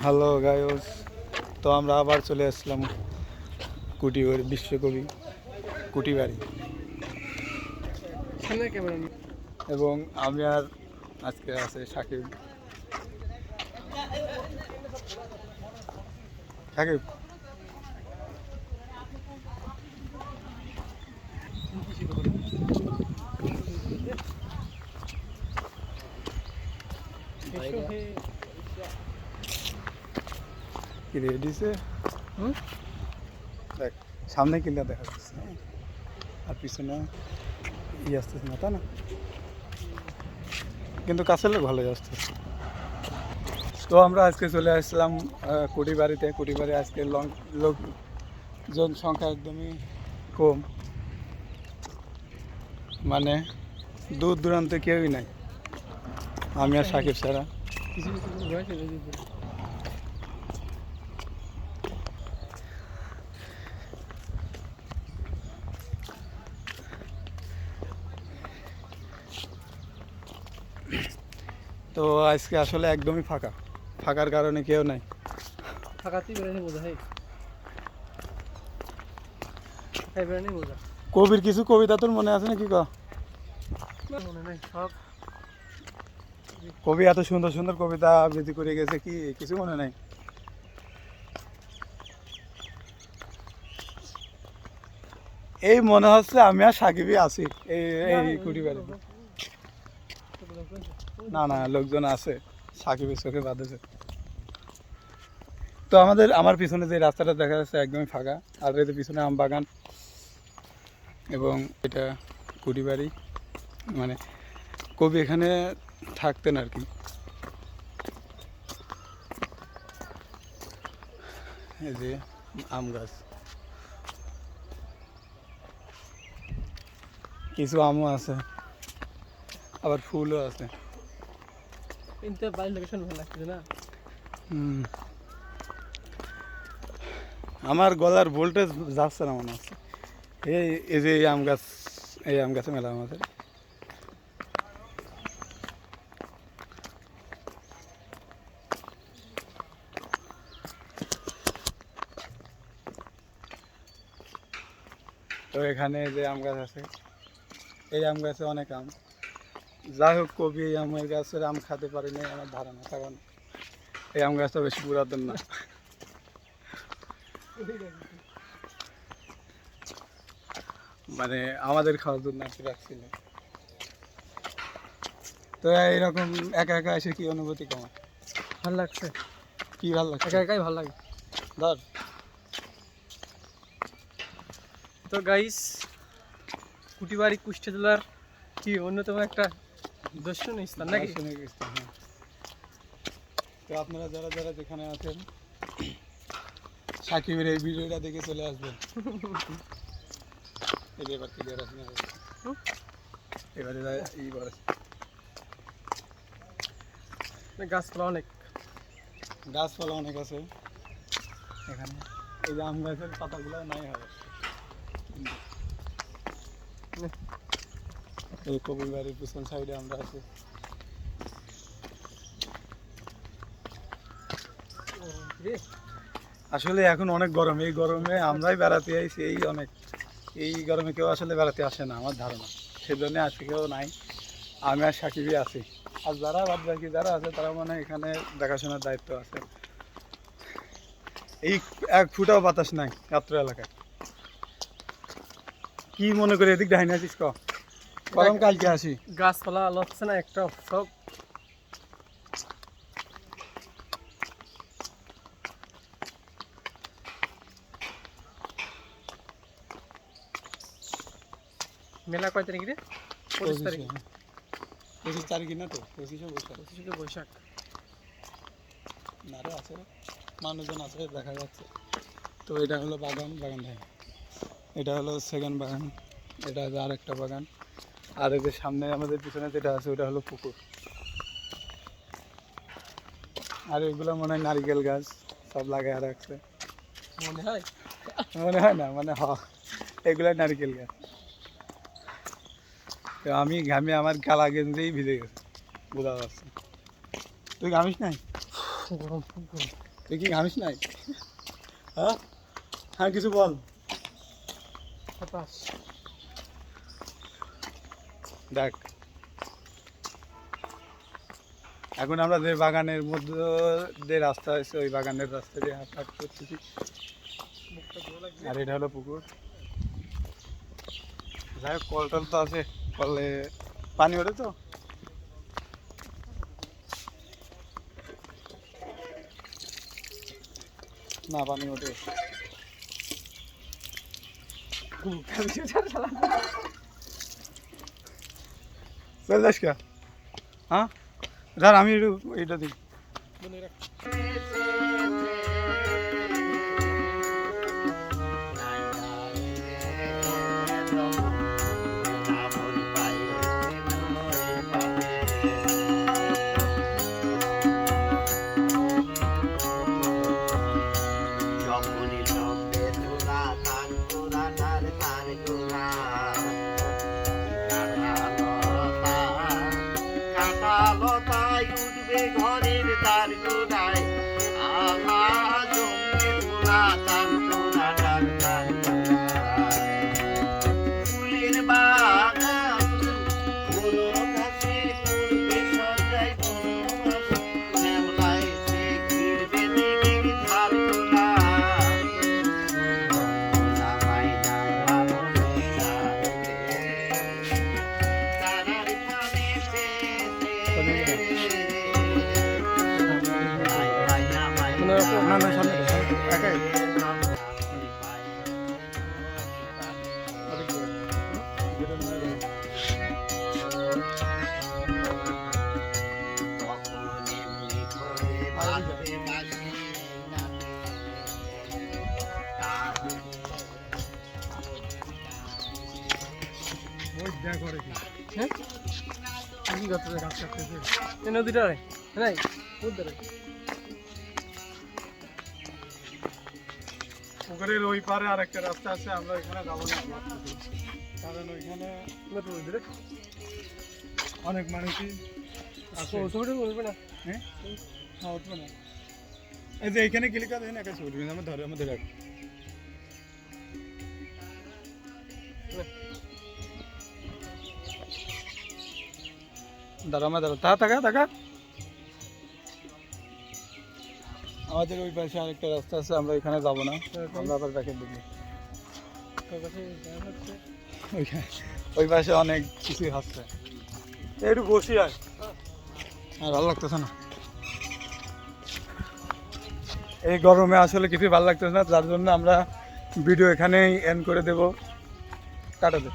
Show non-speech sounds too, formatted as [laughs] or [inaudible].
Hello গায়স তো আমরা আবার চলে আসলাম কুটিবাড়ি বিশ্বকবি কুটিবাড়ি। বাড়ি এবং আমি আর আজকে আছে সাকিব। সাকিব? কি রেডিছে হুম? দেখ সামনে কিনলে দেখা যাচ্ছে হ্যাঁ? আর পিছনে ই আসতেছে না তাই না? কিন্তু কাছে লোক ভালোই আসতেছে তো আমরা আজকে চলে আসলাম কুটিবাড়িতে কুটিবাড়ি আজকে লং লোকজন সংখ্যা একদমই কম। মানে দূর দূরান্তে কেউই নাই। আমি আর সাকিব ছাড়া কিছু কিছু রয়েছে ওই যে- তো আজকে আসলে একদমই ফাঁকা ফাঁকার কারণে কেউ নাই ফাঁকাতেই বোঝা হয় বোঝা কবির কিছু কবিতা তোর মনে আছে নাকি মনে নাই সব কবি এত সুন্দর সুন্দর কবিতা আবৃত্তি করে গেছে কি কিছু মনে নাই এই মনে হচ্ছে আমি আর সাকিবই আছি এই এই কুটি বাড়িতে না না, লোকজন আছে। সাকিবের চোখে বাঁধেছে তো আমাদের, আমার পিছনে যে রাস্তাটা দেখা যাচ্ছে একদমই ফাঁকা। আর এদের পিছনে আম বাগান এবং এটা কুটি বাড়ি মানে কবি এখানে থাকতেন আর কি। এই যে আম গাছ। কিছু আমও আছে। আবার ফুলও আছে। কিন্তু বাড়ির লোকেশন ভালো লাগছে না। আমার গলার ভোল্টেজ যাচ্ছে না মনে হচ্ছে। এই এই যে এই আম গাছ, এই আম গাছে মেলা আমাদের। তো এখানে যে আম গাছ আছে, এই আম গাছে অনেক আম। যাই হোক কবি এই আমের গাছের আম খেতে পারিনি আমার ধারণা কারণ এই আম গাছটা বেশি পুরাতন না। মানে আমাদের খাওয়ার জন্য আর কি রাখছিল তো এইরকম একা একা এসে কি অনুভূতি কেমন ভালো লাগছে। কি ভালো লাগছে? একা একাই ভালো লাগে। ধর। তো গাইস কুটিবাড়ি কুষ্টিয়া জেলার কি অন্যতম একটা দর্শনীয় স্থান নাকি দার্শনিক স্থান, হ্যাঁ। তো আপনারা যারা যারা যেখানে আছেন সাকিবের এই ভিডিওটা দেখে চলে আসবেন এই যে এবার ক্লিয়ার আছে না হুম? এবারে এইবার গাছপালা অনেক গাছপালা অনেক আছে এখানে এই যে আম গাছের পাতাগুলো নাই হবে এই পিছন সাইডে আমরা আছি আসলে এখন অনেক গরম, এই গরমে আমরাই বেড়াতে আইছি, এই অনেক, এই গরমে কেউ আসলে বেড়াতে আসে না, আমার ধারণা। সেজন্য আজকে কেউ নাই, আমি আর সাকিবই আছি। আর যারা বাদ বাকি যারা আছে, তারা মানে এখানে দেখাশোনার দায়িত্ব আছে। এই এক ফুটাও বাতাস নাই, রাত্র এলাকায়। কি মনে করে, এদিক ডাইনে আছিস ক? গরম কালকে আসি। গাছপালা লচ্ছে না একটা সব। মেলা কয় তারিখ রে? পঁচিশ তারিখ। পঁচিশে, তারিখে না তো? পঁচিশে বৈশাখ। পঁচিশে বৈশাখ। না রে আছে মানুষজন আছে দেখা যাচ্ছে। তো এটা হলো বাগান বাগান এটা হলো সেকেন্ড বাগান। এটা হলো আর একটা বাগান। আর এই যে সামনে আমাদের পিছনে যেটা আছে ওটা হলো পুকুর। আর এগুলো মনে হয় নারিকেল গাছ সব লাগায় রাখছে। মনে হয়? মনে হয় না মানে হ এগুলো নারকেল গাছ। তো আমি ঘামে আমার গালা গেঞ্জেই ভিজে গেছে। বোঝা যাচ্ছে তুই ঘামিস নাই? তুই কি ঘামিস নাই? হ্যাঁ? হ্যাঁ কিছু বল। দেখ। এখন আমরা যে বাগানের মধ্যে যে রাস্তা আছে, ওই বাগানের রাস্তা দিয়ে হাঁট করতেছি। আর এটা হলো পুকুর। যাই হোক, কল টল তো আছে। কলে পানি ওঠে তো। না, পানি ওঠে। [laughs] চল যাস কে হ্যাঁ ধর আমি এটা দিই মনে রাখ না না সামনে দে, একাই ওই দেখ ওরে কি হ্যাঁ কি করতেছে কাজ করতেছে এই নদীটা রে নাই উদ্ধার পুকুরের ওই পারে আর একটা রাস্তা আছে আমরা এখানে যাব না। কারণ ওইখানে অনেক মানুষই আছে। ছবিটা বলবে না? হ্যাঁ? উঠবো না। এই যে এখানে ক্লিক আছে না কাছে উঠবি না আমার ধরে আমাদের রাখ। দাঁড়া আমার দাঁড়া। তা টাকা টাকা আমাদের ওই পাশে আরেকটা রাস্তা আছে আমরা ওইখানে যাব না। আমরা আবার ব্যাকের দিকে। ওই পাশে অনেক কিছু হচ্ছে। একটু বসি আর আর ভালো লাগতেছে না? এই গরমে আসলে কিছুই ভালো লাগতেছে না যার জন্য আমরা ভিডিও এখানেই এন্ড করে দেব। কাটা দেব